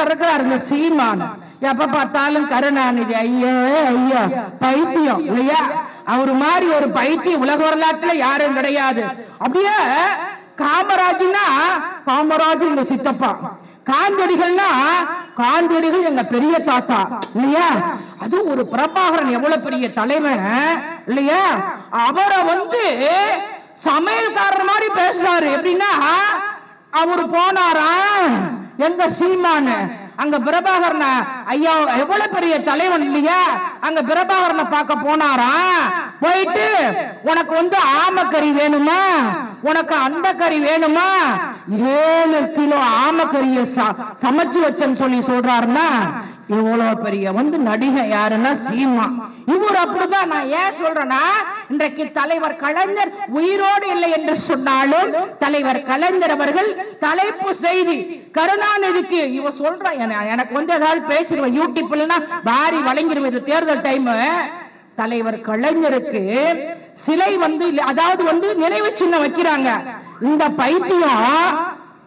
இருக்கிறார் இந்த சீமான் எப்ப பார்த்தாலும் கருணாநிதி ஐயோ ஐயோ பைத்தியம் இல்லையா அவர் மாதிரி ஒரு பைத்தியம் உலக வரலாற்றுல யாரும் கிடையாது அப்படியே காமராஜ்னா காமராஜ் எங்க சித்தப்பா காந்தடிகள்னா காந்தடிகள் எங்க பெரிய தாத்தா இல்லையா அது ஒரு பிரபாகரன் எவ்வளவு பெரிய தலைவன் இல்லையா அவரை வந்து சமையல்காரர் மாதிரி பேசுறாரு எப்படின்னா அவர் போனாரா எங்க சீமானு? அங்க பிரபாகரன ஐயா எவ்வளவு பெரிய தலைவன் இல்லையா அங்க பிரபாகரனை பார்க்க போனாரா? போயிட்டு உனக்கு வந்து ஆமக்கறி வேணுமா? உனக்கு அந்த கறி வேணுமா ஏழு கிலோ ஆமக்கறிய சமைச்சு வச்சேன்னு சொல்லி சொல்றாருன்னா இவ்வளவு பெரிய வந்து நடிகை யாருன்னா சீமா. இவர் அப்படிதான் நான் ஏன் சொல்றேன்னா இன்றைக்கு தலைவர் கலைஞர் உயிரோடு இல்லை என்று சொன்னாலும் தலைவர் கலைஞர் அவர்கள் தலைப்பு செய்தி கருணாநிதிக்கு இவ சொல்றான் என- எனக்கு வந்து ஏதாவது பேசிடுவேன் யூடியூப்லனா வாரி வழங்கிடுவேன் இது தேர்தல் டைம் தலைவர் கலைஞருக்கு சிலை வந்து அதாவது வந்து நினைவு சின்னம் வைக்கிறாங்க. இந்த பைத்தியம்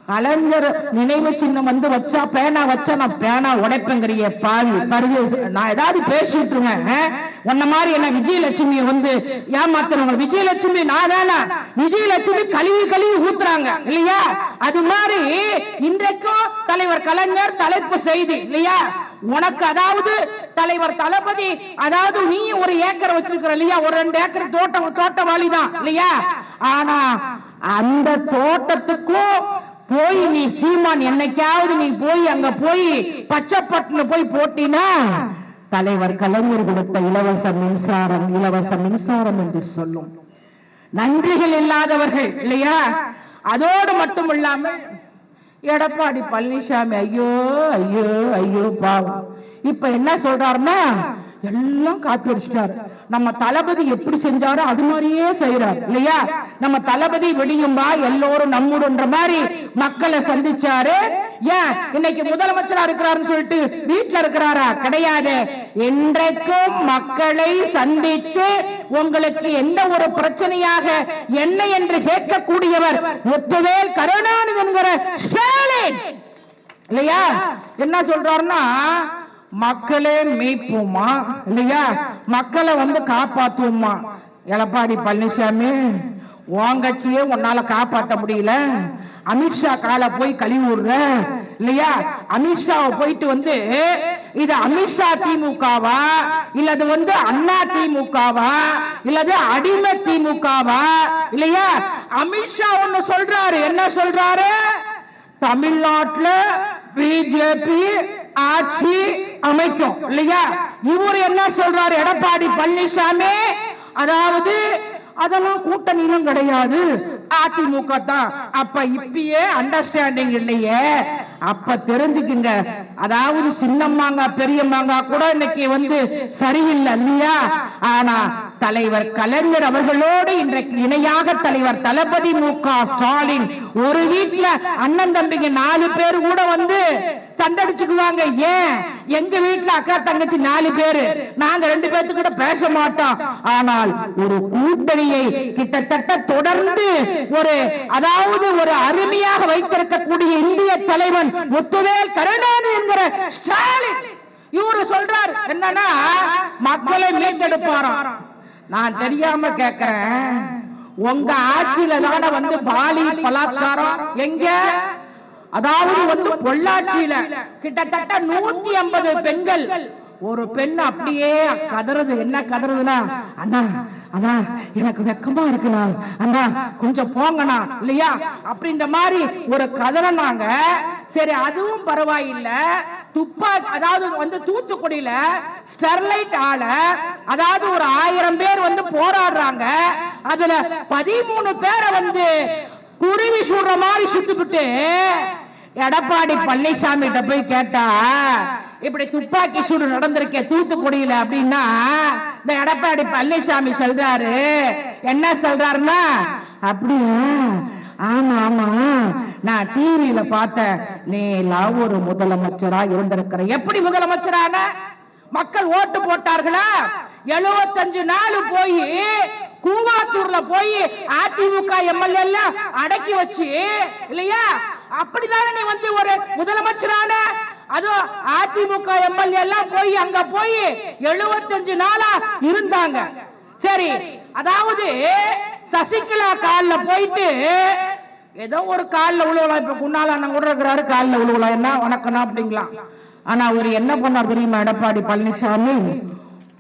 கலைஞர் நினைவு சின்னம் வந்து வச்சா பேனா வச்சா நான் பேனா உடைப்பேங்கிறிய பால் பருது. நான் ஏதாவது பேசிட்டு இருக்கேன் உன்ன மாதிரி என்ன விஜயலட்சுமி வந்து ஏமாத்துறவங்க. விஜயலட்சுமி நான் தானே? விஜயலட்சுமி கழுவி கழுவி ஊத்துறாங்க இல்லையா? அது மாதிரி இன்றைக்கும் தலைவர் கலைஞர் தலைப்பு செய்தி இல்லையா? உனக்கு அதாவது தலைவர் தளபதி அதாவது நீ ஒரு ஏக்கர் வச்சிருக்கிற இல்லையா? ஒரு ரெண்டு ஏக்கர் தோட்டம் தோட்டவாளி தான் இல்லையா? ஆனா அந்த தோட்டத்துக்கும் போய் நீ சீமான் என்னைக்காவது நீ போய் அங்க போய் பச்சைப்பட்டுல போய் போட்டினா தலைவர் கலைஞர் கொடுத்த இலவச மின்சாரம் இலவச மின்சாரம் என்று சொல்லும். நன்றிகள் இல்லாதவர்கள் இல்லையா? அதோடு மட்டும் இல்லாமல் எடப்பாடி பழனிசாமி ஐயோ ஐயோ ஐயோ பாவம். இப்ப என்ன சொல்றாருன்னா எல்லாம் காப்பி அடிச்சிட்டாரு. நம்ம தளபதி எப்படி செஞ்சாரோ அது மாதிரியே செய்யறாரு இல்லையா? நம்ம தளபதி வெடியும்பா எல்லோரும் நம்முடுன்ற மாதிரி மக்களை சந்திச்சாரு. ஏன்? இன்னைக்கு முதலமைச்சரா இருக்கிறாருன்னு சொல்லிட்டு வீட்டுல இருக்கிறாரா? கிடையாது. இன்றைக்கும் மக்களை சந்தித்து உங்களுக்கு எந்த ஒரு பிரச்சனையாக என்ன என்று கேட்கக்கூடியவர் முத்துவேல் கருணாநிதி என்கிற ஸ்டாலின். இல்லையா? என்ன சொல்றாருன்னா மக்களே மீட்போமா? இல்லையா? மக்களை வந்து காப்பாத்துவோமா? எடப்பாடி பழனிசாமி. உன் கட்சியே உன்னால காப்பாற்ற முடியல. அமித்ஷா காலை போய் கழுவி விடுற இல்லையா அமித்ஷாவை போயிட்டு வந்து இது அமித்ஷா திமுகவா? இல்லது வந்து அண்ணா திமுகவா? இல்லது அடிமை திமுகவா? இல்லையா? அமித்ஷா ஒண்ணு சொல்றாரு. என்ன சொல்றாரு? தமிழ்நாட்டுல பிஜேபி ஆட்சி அமைக்கும். இல்லையா? இவர் என்ன சொல்றாரு? எடப்பாடி பழனிசாமி? அதாவது அதெல்லாம் கூட்டணியிலும் கிடையாது. அதிமுக தான். அப்ப இப்பயே அண்டர்ஸ்டாண்டிங் இல்லையே. அப்ப தெரிஞ்சுக்குங்க. அதாவது சின்னம்மாங்க பெரியம்மாங்க கூட இன்னைக்கு வந்து சரியில்லை இல்லையா? ஆனா தலைவர் கலைஞர் அவர்களோடு இன்றைக்கு இணையாக தலைவர் தளபதி மு க ஸ்டாலின். ஒரு வீட்டுல அண்ணன் தம்பிங்க நாலு பேர் கூட வந்து தண்டடிச்சுக்குவாங்க ஏன்? எங்க வீட்டுல அக்கா தங்கச்சி நாலு பேரு. நாங்க ரெண்டு பேர்த்து கூட பேச மாட்டோம். ஆனால் ஒரு கூட்டணியை கிட்டத்தட்ட தொடர்ந்து ஒரு அதாவது ஒரு அருமையாக வைத்திருக்கக்கூடிய இந்திய தலைவன் முத்துவேல் கருணாநிதி என்கிற ஸ்டாலின். இவரு சொல்றாரு என்னன்னா மக்களை மீட்டெடுப்பாராம். நான் தெரியாம கேக்குறேன். உங்க ஆட்சியில தானே வந்து பாலி பலாத்காரம்? எங்க? அதாவது வந்து பொள்ளாட்சியில கிட்டத்தட்ட நூத்தி ஐம்பது பெண்கள். ஒரு பெண் அப்படியே கதறது. என்ன கதறுதுன்னா அண்ணா அண்ணா எனக்கு வெக்கமா இருக்குண்ணா. அண்ணா கொஞ்சம் போங்கண்ணா. இல்லையா? அப்படின்ற மாதிரி ஒரு கதறனாங்க. சரி அதுவும் பரவாயில்ல. துப்பாக்கி அதாவது வந்து தூத்துக்குடியில ஸ்டெர்லைட் ஆல அதாவது ஒரு ஆயிரம் பேர் வந்து போராடுறாங்க. அதுல பதிமூணு பேரை வந்து குருவி சுடுற மாதிரி சுத்துக்கிட்டு எடப்பாடி பழனிசாமி கிட்ட போய் கேட்டா இப்படி துப்பாக்கி சூடு நடந்திருக்கே தூத்துக்குடியில அப்படின்னா இந்த எடப்பாடி பழனிசாமி சொல்றாரு. என்ன சொல்றாருன்னா அப்படியா? ஆமா ஆமா. நான் டிவியில பார்த்தேன் நீ எல்லாம் ஒரு முதலமைச்சரா இருந்திருக்கிற. எப்படி முதலமைச்சரான? மக்கள் ஓட்டு போட்டார்களா? எழுபத்தஞ்சு நாள் போய் கூவாத்தூர்ல போய் அதிமுக எம்எல்ஏ எல்லாம் அடக்கி வச்சு இல்லையா? அப்படிதானே நீ வந்து ஒரு முதலமைச்சரான? அதுவும் அதிமுக எம்எல்ஏ எல்லாம் போய் அங்க போய் 75 நாளா இருந்தாங்க. சரி அதாவது சசிகலா காலில் போயிட்டு ஏதோ ஒரு காலில் உழுவலாம். இப்போ குன்னால அண்ணன் கூட இருக்கிறாரு காலில் உழுவலாம். என்ன வணக்கம்னா அப்படிங்களாம் ஆனா அவர் என்ன பண்ணார் தெரியுமா? எடப்பாடி பழனிசாமி?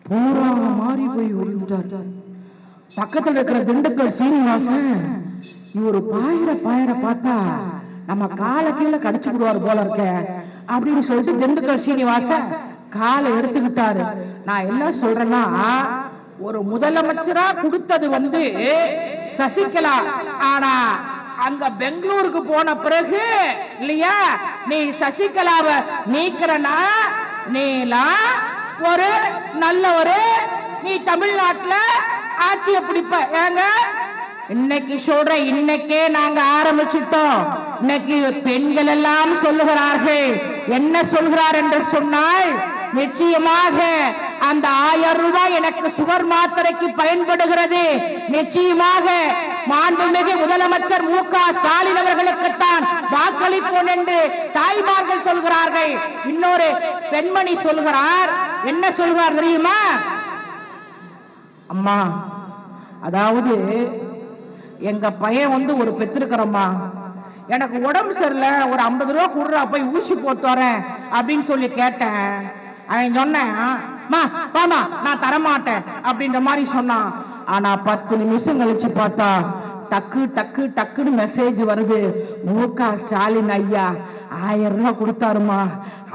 பூரா மாறி போய் விழுந்துட்டார். பக்கத்தில் இருக்கிற திண்டுக்கல் சீனிவாசன் இவர் பாயிர பாயிர பார்த்தா நம்ம காலை கீழே கடிச்சு விடுவார் போல இருக்க அப்படின்னு சொல்லிட்டு திண்டுக்கல் சீனிவாசன் காலை எடுத்துக்கிட்டாரு. நான் என்ன சொல்றேன்னா ஒரு முதலமைச்சரா கொடுத்தது வந்து சசிகலா. ஆனா அங்க பெங்களூருக்கு போன பிறகு இல்லையா? நீ சசிகலாவை நீக்கிறனா? நீலாம் ஒரு நல்ல ஒரு நீ தமிழ்நாட்டுல ஆட்சியை பிடிப்ப. ஏங்க இன்னைக்கு சொல்ற இன்னைக்கே நாங்க ஆரம்பிச்சிட்டோம். இன்னைக்கு பெண்கள் எல்லாம் சொல்லுகிறார்கள். என்ன சொல்கிறார் என்று சொன்னால் நிச்சயமாக அந்த ஆயிரம் ரூபாய் எனக்கு சுகர் மாத்திரைக்கு பயன்படுகிறது. நிச்சயமாக மாண்புமிகு முதலமைச்சர் மு க. ஸ்டாலின் அவர்களுக்குத்தான் வாக்களிப்போம் என்று தாய்மார்கள் சொல்கிறார்கள். இன்னொரு பெண்மணி சொல்கிறார். என்ன சொல்கிறார் தெரியுமா? அம்மா அதாவது எங்க பையன் வந்து ஒரு பெற்றிருக்கிறம்மா. எனக்கு உடம்பு சரியில்லை. ஒரு ஐம்பது ரூபா கொடுறா போய் ஊசி போட்டு வரேன் அப்படின்னு சொல்லி கேட்டேன். அவன் சொன்னேன் மா வாமா நான் தரமாட்டேன் அப்படின்ற மாதிரி சொன்னான் ஆனா பத்து நிமிஷம் கழிச்சு பார்த்தா டக்கு டக்கு டக்குன்னு மெசேஜ் வருது. மு க ஸ்டாலின் ஐயா ஆயிரம் ரூபாய் கொடுத்தாருமா.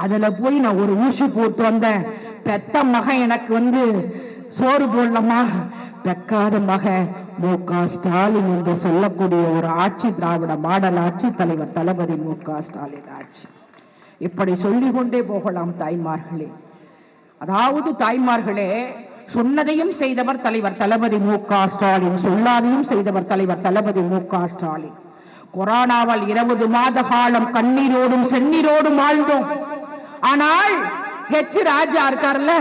அதுல போய் நான் ஒரு ஊசி போட்டு வந்தேன். பெத்த மகன் எனக்கு வந்து சோறு போடலமா பெக்காத மகன் மு க ஸ்டாலின் என்று சொல்லக்கூடிய ஒரு ஆட்சி திராவிட மாடல் ஆட்சி தலைவர் தளபதி மு க ஸ்டாலின் ஆட்சி. இப்படி சொல்லிக்கொண்டே போகலாம் தாய்மார்களே. அதாவது தாய்மார்களே சொன்னதையும் செய்தவர் தலைவர் தளபதி மு க ஸ்டாலின் சொல்லாதையும் செய்தவர் தலைவர் தளபதி மு க ஸ்டாலின். கொரோனாவால் இருபது மாத காலம் கண்ணீரோடும் செந்நீரோடும் வாழ்ந்தோம். ஆனால் ஹெச் ராஜா இருக்கார்ல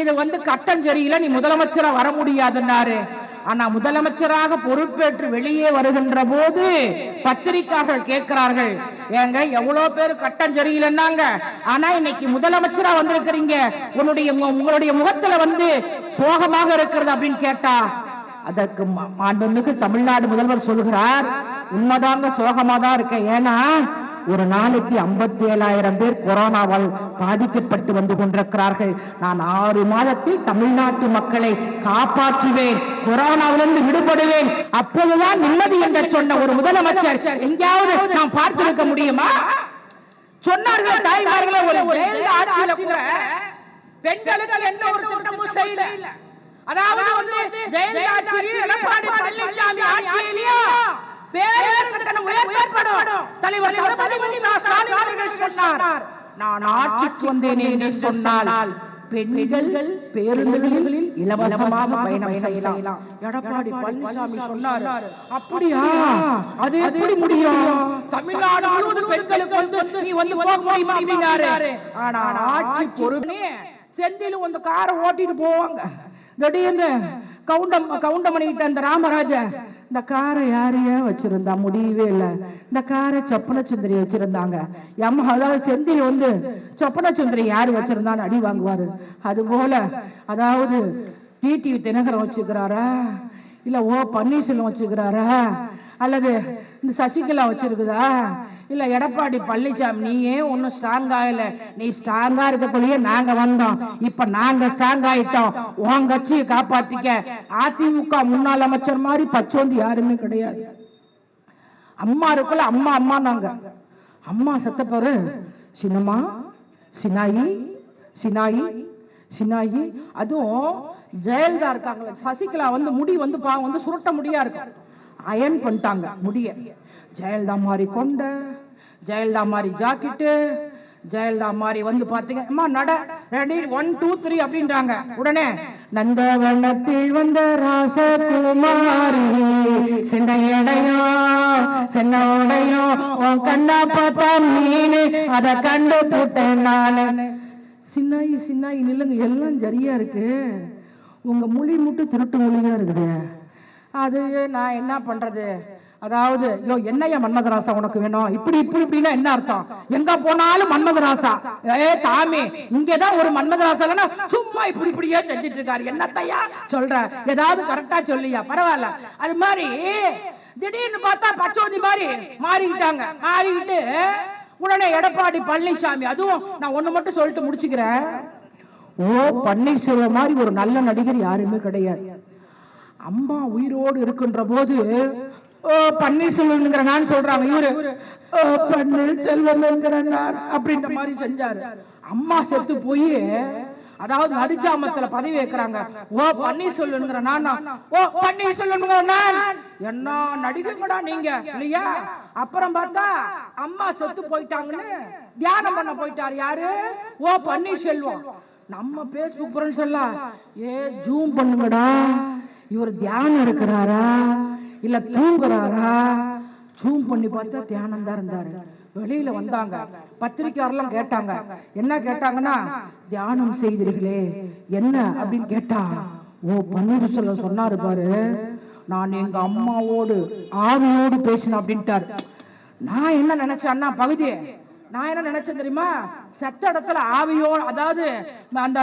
இது வந்து கட்டம் நீ முதலமைச்சரா வர முடியாதுன்னாரு. ஆனா முதலமைச்சராக பொறுப்பேற்று வெளியே வருகின்ற போது பத்திரிகையாளர்கள் கேட்கிறார்கள். ஏங்க எவ்வளவு பேர் கட்டம் சரியில்லைன்னாங்க. ஆனா இன்னைக்கு முதலமைச்சரா வந்திருக்கிறீங்க. உன்னுடைய மு- உங்களுடைய முகத்துல வந்து சோகமாக இருக்கிறது அப்படின்னு கேட்டா அதற்கு ம- மாண்புமிகு தமிழ்நாடு முதல்வர் சொல்கிறார் உண்மைதாங்க சோகமா தான் இருக்கேன். ஏன்னா ஒரு நாளைக்கு ஐம்பத்தி ஏழாயிரம் பேர் கொரோனாவால் பாதிக்கப்பட்டு வந்து கொண்டிருக்கிறார்கள். நான் ஆறு மாதத்தில் தமிழ்நாட்டு மக்களை காப்பாற்றுவேன் கொரோனாவிலிருந்து விடுபடுவேன். அப்போதுதான் நிம்மதி என்று சொன்ன ஒரு முதலமைச்சர் எங்கேயாவது நாம் பார்த்திருக்க முடியுமா? சொன்னார்கள் தாய்மார்களே ஒரு ஆட்சியில கூட பெண்களுக்கு எந்த ஒரு திட்டமும் செய்யல. அதாவது வந்து ஜெயலலிதா எடப்பாடி பழனிசாமி ஆட்சியிலேயே பேருந்து கட்டணம் உயர்த்தப்படும் தலைவர் தளபதி ஸ்டாலின் அவர்கள் சொன்னார். நான் ஆட்சிக்கு வந்தேன் என்று சொன்னால் பெண்கள் பேருந்துகளில் இலவசமாக பயணம் செய்யலாம். எடப்பாடி பழனிசாமி சொன்னார். அப்படியா? அது எப்படி முடியும்? தமிழ்நாடு முழுவதும் பெண்களுக்கு வந்து நீ வந்து போக முடியுமா அப்படின்னாரு ஆனா ஆட்சி பொறுப்பு செந்தில வந்து காரை ஓட்டிட்டு போவாங்க. திடீர்னு கவுண்டம் கவுண்டமணிக்கிட்ட அந்த ராமராஜ இந்த காரை யாரையா வச்சிருந்தா முடியவே இல்லை. இந்த காரை சொப்பன சுந்தரி வச்சிருந்தாங்க. எம் அதாவது செந்தில் வந்து சொப்பன சுந்தரி யாரு வச்சிருந்தான்னு அடி வாங்குவாரு. அது போல அதாவது டிடிவி தினகரன் வச்சுக்கிறாரா இல்ல ஓ பன்னீர்செல்வம் வச்சுக்கிறாரா அல்லது இந்த சசிகலா வச்சிருக்குதா? இல்லை எடப்பாடி பழனிசாமி நீயே ஒன்னும் ஸ்ட்ராங் இல்லை? நீ ஸ்ட்ராங்காக இருக்கக்குள்ளேயே நாங்க வந்தோம். இப்ப நாங்க ஸ்ட்ராங் ஆயிட்டோம். உன் கட்சியை காப்பாத்திக்க அதிமுக முன்னாள் அமைச்சர் மாதிரி பச்சோந்து யாருமே கிடையாது. அம்மா இருக்குள்ள அம்மா அம்மா நாங்க அம்மா செத்த பேரு. சின்னம்மா சினாயி சினாயி சினாயி அதுவும் ஜெயலலிதா இருக்காங்க சசிகலா வந்து முடி வந்து பா வந்து சுருட்ட முடியா இருக்கும். அயன் பண்ணிட்டாங்க முடிய. ஜெயலலிதா மாதிரி கொண்ட ஜெயலலிதா மாதிரி ஜாக்கெட்டு ஜெயலலிதா மாதிரி வந்து பாத்தீங்க அம்மா நட ரெடி ஒன் டூ த்ரீ அப்படின்றாங்க. உடனே நந்தவனத்தில் வந்த ராசகுமாரி சிந்தையடையோ சின்னோடையோ உன் கண்ணா பார்த்தா மீனு அத கண்டு போட்டேன் நானு. சின்னாயி சின்னாயி நில்லுங்க எல்லாம் சரியா இருக்கு. உங்க மொழி மட்டும் திருட்டு மொழியா இருக்குது. அது நான் என்ன பண்றது? அதாவது யோ என்னையா மன்மதராசா உனக்கு வேணும்? இப்படி இப்படி இப்படின்னா என்ன அர்த்தம்? எங்க போனாலும் மன்மதராசா. ஏ தாமி இங்கதான் ஒரு மன்மதராசா இல்லைன்னா சும்மா இப்படி இப்படியே செஞ்சுட்டு இருக்காரு. என்னத்தையா சொல்ற? ஏதாவது கரெக்டா சொல்லியா? பரவாயில்ல. அது மாதிரி திடீர்னு பார்த்தா பச்சோந்தி மாதிரி மாறிக்கிட்டாங்க. மாறிக்கிட்டு உடனே எடப்பாடி பழனிசாமி அதுவும் நான் ஒண்ணு மட்டும் சொல்லிட்டு முடிச்சுக்கிறேன். ஓ பன்னீர்செல்வம் மாதிரி ஒரு நல்ல நடிகர் யாருமே கிடையாது. அம்மா உயிரோடு இருக்கின்ற போது ஓ பன்னீர்செல்வம்ங்கிற நான் சொல்றாங்க இவரு ஓ பன்னீர்செல்வம்ங்கிற நான் அப்படின்ற மாதிரி செஞ்சாரு. அம்மா செத்து போய் அதாவது நடிச்சாமத்துல பதவி வைக்கிறாங்க ஓ பன்னீர்செல்வம்ங்கிற நானா? ஓ பன்னீர்செல்வம்ங்கிற நான். என்ன நடிகங்கடா நீங்க இல்லையா? அப்புறம் பார்த்தா அம்மா செத்து போயிட்டாங்கன்னு தியானம் பண்ண போயிட்டாரு யாரு? ஓ பன்னீர்செல்வம். நம்ம பேஸ்புக் ஃப்ரெண்ட்ஸ் எல்லாம் ஏ ஜூம் பண்ணுங்கடா. இவர் தியானம் இருக்கிறாரா இல்ல தூங்குறாரா? ஜூம் பண்ணி பார்த்தா தியானம் தான் இருந்தாரு. வெளியில வந்தாங்க. பத்திரிக்கையாரெல்லாம் கேட்டாங்க. என்ன கேட்டாங்கன்னா தியானம் செய்தீர்களே. என்ன அப்படின்னு கேட்டா ஓ பன்னீர்செல்வம் சொன்னாரு பாரு. நான் எங்க அம்மாவோடு ஆவியோடு பேசினேன் அப்படின்ட்டாரு. நான் என்ன நினைச்சேன்னா பகுதி நான் என்ன நினைச்சேன் தெரியுமா? செத்த இடத்துல ஆவியோ அதாவது அந்த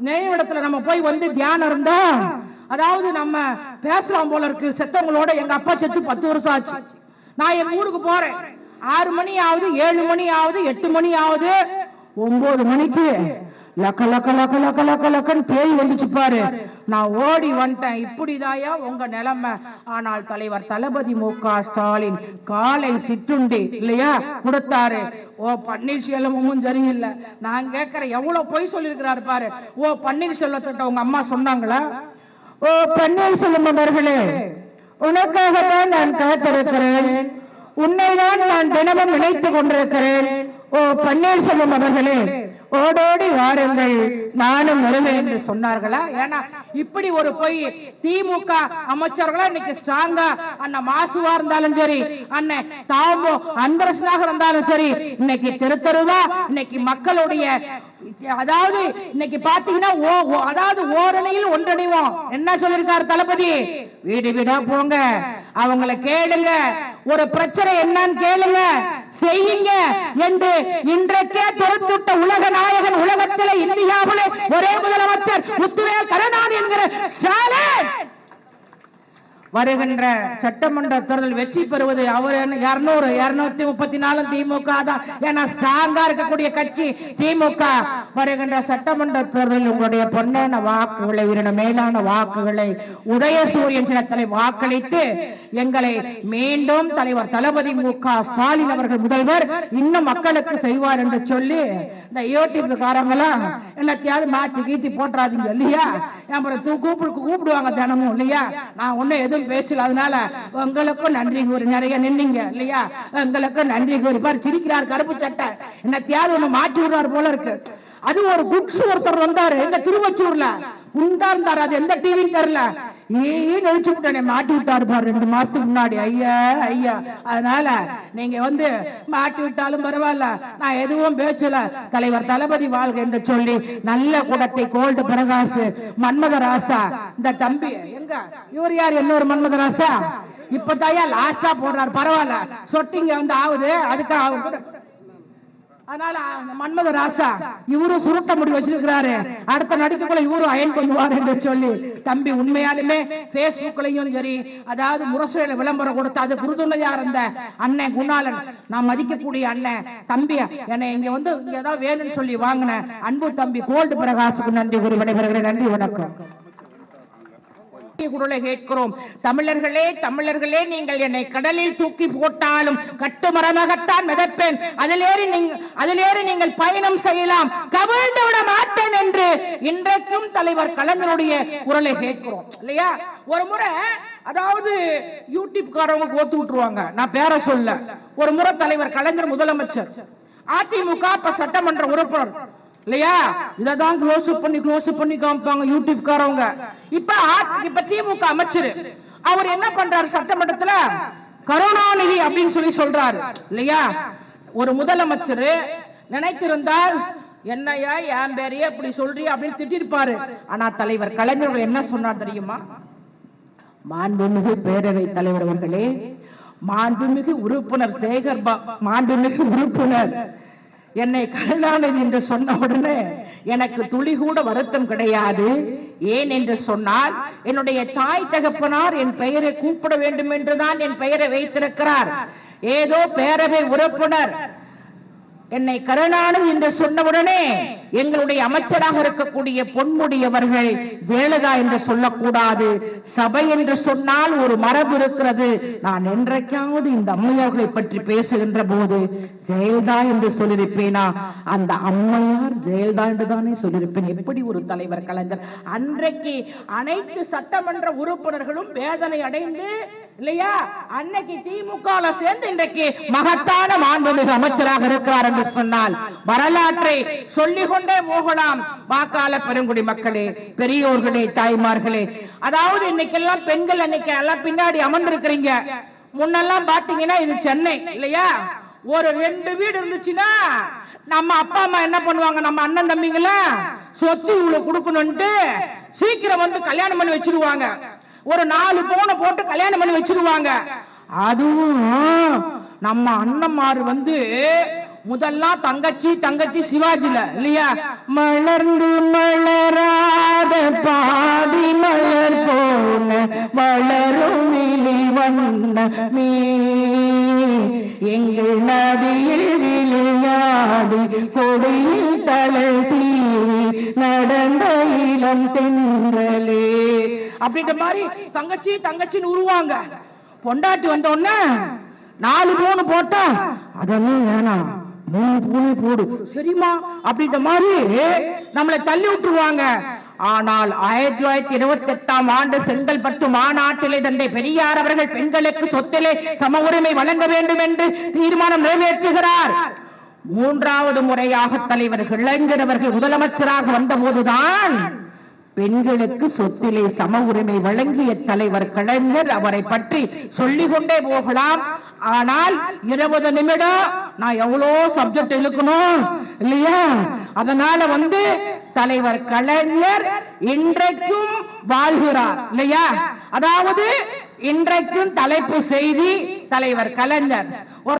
நினைவிடத்துல நம்ம போய் வந்து தியானம் இருந்தா அதாவது நம்ம பேசலாம் போல இருக்கு. செத்தவங்களோட எங்க அப்பா செத்து பத்து வருஷம் ஆச்சு. நான் என் ஊருக்கு போறேன். ஆறு மணி ஆகுது ஏழு மணி ஆகுது எட்டு மணி ஆகுது ஒன்பது மணிக்கு லக்க லக்க லக்க லக்க லக்க லக்கன்னு பேய் வந்துச்சு பாரு. நான் ஓடி வந்துட்டேன். இப்படிதாயா உங்க நிலைமை? ஆனால் தலைவர் தளபதி மு க ஸ்டாலின் காலை சிற்றுண்டி இல்லையா? கொடுத்தாரு. ஓ பன்னீர்செல்வமும் சரியில்லை. நான் கேட்கிறேன் எவ்வளவு பொய் சொல்லியிருக்கிறாரு பாரு. ஓ பன்னீர்செல்வத்திட்ட உங்க அம்மா சொன்னாங்களா? ஓ பன்னீர்செல்வம் அவர்களே உனக்காகத்தான் நான் காத்திருக்கிறேன். உன்னைதான் நான் தினமும் நினைத்துக் கொண்டிருக்கிறேன். ஓ பன்னீர்செல்வம் அவர்களே ஓடோடி வாருங்கள். நானும் வருவேன் என்று சொன்னார்களா? ஏன்னா இப்படி ஒரு பொய் திமுக அமைச்சர்களா இன்னைக்கு ஸ்ட்ராங்கா அண்ணன் மாசுவா இருந்தாலும் சரி அண்ணன் தாமோ அன்பரசனாக இருந்தாலும் சரி இன்னைக்கு தெருத்தருவா இன்னைக்கு மக்களுடைய அதாவது இன்னைக்கு பாத்தீங்கன்னா ஓ- ஓ- அதாவது ஓரணியில் ஒன்றணிவோம். என்ன சொல்லிருக்காரு தளபதி? வீடு வீடா போங்க. அவங்கள கேளுங்க. ஒரு பிரச்சனை என்னன்னு கேளுங்க. செய்யுங்க என்று இன்றைக்கே துரத்துட்ட உலக நாயகன் உலகத்திலே இந்தியாவிலே ஒரே முதலமைச்சர் முத்துவே கருணாநிதி என்கிற ஸ்டாலின் வருகின்ற சட்டமன்ற தேர்தல் வெற்றி பெறுவது அவர் இருநூறு இருநூத்தி முப்பத்தி நாலு திமுக தான். ஏன்னா ஸ்ட்ராங்கா இருக்கக்கூடிய கட்சி திமுக. வருகின்ற சட்டமன்ற தேர்தலில் உங்களுடைய பொன்னான வாக்குகளை உயிரின மேலான வாக்குகளை உதயசூரியன் சின்னத்திலே வாக்களித்து எங்களை மீண்டும் தலைவர் தளபதி மு க ஸ்டாலின் அவர்கள் முதல்வர் இன்னும் மக்களுக்கு செய்வார் என்று சொல்லி இந்த யூடியூப் காரங்களாம் என்னத்தையாவது மாத்தி கீத்தி போட்டுறாதீங்க இல்லையா? அப்புறம் கூப்பிடு கூப்பிடுவாங்க தினமும் இல்லையா? நான் ஒன்னும் எதுவும் பேசல. அதனால உங்களுக்கும் நன்றி கூறி நிறைய நின்னீங்க இல்லையா? உங்களுக்கும் நன்றி கூறி. பாரு சிரிக்கிறார் கருப்பு சட்டை. என்னத்தையாவது ஒண்ணு மாட்டி விடுறாரு போல இருக்கு. அது ஒரு குட்ஸ் ஒருத்தர் வந்தாரு எங்க திருவச்சூர்ல. உண்டா இருந்தாரு அது எந்த டிவின்னு தெரியல. ஏ நெனைச்சு விட்டானே? மாட்டி விட்டாரு பாரு ரெண்டு மாசத்துக்கு முன்னாடி. ஐயா ஐயா. அதனால நீங்க வந்து மாட்டி விட்டாலும் பரவாயில்ல. நான் எதுவும் பேசல. தலைவர் தளபதி வாழ்க என்று சொல்லி நல்ல குடத்தை கோல்டு பிரகாஷ் மன்மத ராசா. இந்த தம்பி எங்க? இவர் யார்? இன்னொரு மன்மத ராசா? இப்பதாயா லாஸ்டா போடுறாரு. பரவாயில்ல. சொட்டிங்க வந்து ஆகுது அதுக்காக அதனால மன்மத ராசா இவரும் சுருட்ட முடி வச்சிருக்கிறாரு. அடுத்த நடிக்கக்குள்ள இவரும் அயன் பண்ணுவார் என்று சொல்லி தம்பி உண்மையாலுமே பேஸ்புக்லையும் சரி அதாவது முரசொலியில விளம்பரம் கொடுத்து அது குருதுள்ளையா இருந்த அண்ணன் குணாலன் நான் மதிக்கக்கூடிய அண்ணன் தம்பி என்னை இங்க வந்து இங்க ஏதாவது வேணும்னு சொல்லி வாங்கின அன்பு தம்பி கோல்டு பிரகாசுக்கு நன்றி கூறி விடைபெறுகிறேன். நன்றி வணக்கம். குரலை கேட்கிறோம். தமிழர்களே தமிழர்களே நீங்கள் என்னை கடலில் தூக்கி போட்டாலும் கட்டுமரமாகத்தான் மிதப்பேன். அதிலேறி ஏறி நீங்க நீங்கள் பயணம் செய்யலாம். கவிழ்ந்து விட மாட்டேன் என்று இன்றைக்கும் தலைவர் கலைஞருடைய குரலை கேட்கிறோம். இல்லையா? ஒரு முறை அதாவது யூடியூப்காரவங்க கோத்து விட்டுருவாங்க. நான் பேர சொல்ல. ஒரு முறை தலைவர் கலைஞர் முதலமைச்சர் அதிமுக சட்டமன்ற உறுப்பினர். இல்லையா? இததான் க்ளோஸ் பண்ணி க்ளோஸ் பண்ணி காமிப்பாங்க யூடியூப் காரவங்க இப்ப இப்ப திமுக அமைச்சர் அவர் என்ன பண்றாரு சட்டமன்றத்துல? கருணாநிதி அப்படின்னு சொல்லி சொல்றாரு இல்லையா? ஒரு முதலமைச்சர் நினைத்திருந்தால் என்னையா என் பேரையே அப்படி சொல்றிய அப்படின்னு திட்டிருப்பாரு. ஆனா தலைவர் கலைஞர்கள் என்ன சொன்னார் தெரியுமா? மாண்புமிகு பேரவை தலைவர் அவர்களே மாண்புமிகு உறுப்பினர் சேகர் மாண்புமிகு உறுப்பினர் என்னை கருணாநிதி என்று சொன்ன உடனே எனக்கு துளி கூட வருத்தம் கிடையாது. ஏன் என்று சொன்னால் என்னுடைய தாய் தகப்பனார் என் பெயரை கூப்பிட வேண்டும் என்றுதான் என் பெயரை வைத்திருக்கிறார். ஏதோ பேரவை உறுப்பினர் என்னை கருணாநிதி என்று சொன்னவுடனே எங்களுடைய அமைச்சராக இருக்கக்கூடிய பொன்முடி அவர்கள் ஜெயலலிதா என்று சொல்லக்கூடாது. சபை என்று சொன்னால் ஒரு மரபு இருக்கிறது. நான் என்றைக்காவது இந்த அம்மையார்களை பற்றி பேசுகின்ற போது ஜெயலலிதா என்று சொல்லியிருப்பேனா? அந்த அம்மையார் ஜெயலலிதா என்று தானே சொல்லியிருப்பேன். எப்படி ஒரு தலைவர் கலைஞர்? அன்றைக்கு அனைத்து சட்டமன்ற உறுப்பினர்களும் வேதனை அடைந்து இல்லையா? அன்னைக்கு திமுக சேர்ந்து இன்றைக்கு மகத்தான மாண்புமிகு அமைச்சராக இருக்கிறார் என்று சொன்னால் வரலாற்றை சொல்லிக்கொண்டே போகலாம். வாக்காள பெருங்குடி மக்களே பெரியோர்களே தாய்மார்களே. அதாவது இன்னைக்கெல்லாம் பெண்கள் அன்னைக்கு எல்லாம் பின்னாடி அமர்ந்திருக்கிறீங்க. முன்னெல்லாம் பாத்தீங்கன்னா இது சென்னை இல்லையா? ஒரு ரெண்டு வீடு இருந்துச்சுன்னா நம்ம அப்பா அம்மா என்ன பண்ணுவாங்க? நம்ம அண்ணன் தம்பிங்கள சொத்து இவ்வளவு கொடுக்கணும்ட்டு சீக்கிரம் வந்து கல்யாணம் பண்ணி வச்சிருவாங்க. ஒரு நாலு பவுனை போட்டு கல்யாணம் பண்ணி வச்சிருவாங்க. அதுவும் நம்ம அண்ணன்மார் வந்து முதல்லாம் தங்கச்சி தங்கச்சி சிவாஜில இல்லையா? மலர்ந்து மலராத பாதி மலர் போல வளரும் வந்த எங்கள் நதியில் விளையாடி கொடியில் தலை சீறி நடந்த இளம் தென்றலே. அப்படின்ற மாதிரி தங்கச்சி தங்கச்சின்னு உருவாங்க. பொண்டாட்டி வந்த உடனே நாலு மூணு போட்டா அதெல்லாம் வேணாம். மூணு பூனை போடு. சரிமா அப்படின்ற மாதிரி நம்மளை தள்ளி விட்டுருவாங்க. ஆனால் ஆயிரத்தி தொள்ளாயிரத்தி இருபத்தி எட்டாம் ஆண்டு செங்கல்பட்டு மாநாட்டிலே தந்தை பெரியார் அவர்கள் பெண்களுக்கு சொத்திலே சம உரிமை வழங்க வேண்டும் என்று தீர்மானம் நிறைவேற்றுகிறார். மூன்றாவது முறையாக தலைவர் இளைஞர் அவர்கள் முதலமைச்சராக வந்தபோதுதான் பெண்களுக்கு சொத்திலே சம உரிமை வழங்கிய தலைவர் கலைஞர் அவரை பற்றி சொல்லிக் கொண்டே போகலாம். ஆனால் இருபது நிமிடம் நான் எவ்வளோ சப்ஜெக்ட் இழுக்கணும் இல்லையா? அதனால வந்து தலைவர் கலைஞர் இன்றைக்கும் வாழ்கிறார் இல்லையா? அதாவது இன்றைக்கும் தலைப்பு செய்தி தலைவர் கலைஞர். ஒரு